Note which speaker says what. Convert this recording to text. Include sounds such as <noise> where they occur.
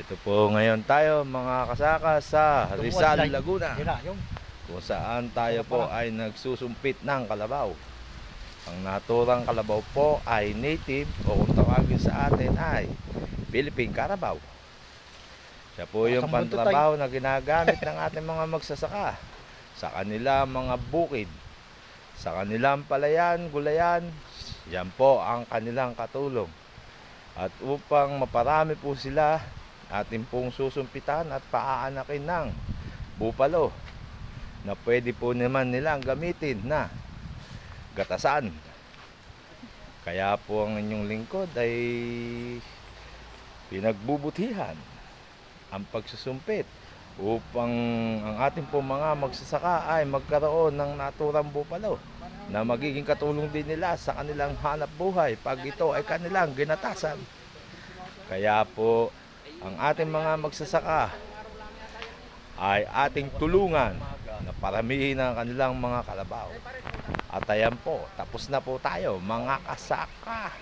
Speaker 1: Ito po ngayon tayo mga kasaka sa Rizal, Laguna kung saan tayo po ay nagsusumpit ng kalabaw. Ang naturang kalabaw po ay native o kung tawagin sa atin ay Philippine Carabao. Siya po yung pantrabaho na ginagamit <laughs> ng ating mga magsasaka sa kanila mga bukid, sa kanilang palayan, gulayan, yan po ang kanilang katulong. At upang maparami po sila, atin pong susumpitan at paaanakin ng bupalo na pwede po naman nilang gamitin na gatasan. Kaya po ang inyong lingkod ay pinagbubutihan ang pagsusumpit upang ang ating po mga magsasaka ay magkaroon ng naturang bupalo na magiging katulong din nila sa kanilang hanap buhay pag ito ay kanilang ginatasan. Kaya po ang ating mga magsasaka ay ating tulungan na paramihin ang kanilang mga kalabaw. At ayan po, tapos na po tayo mga kasaka.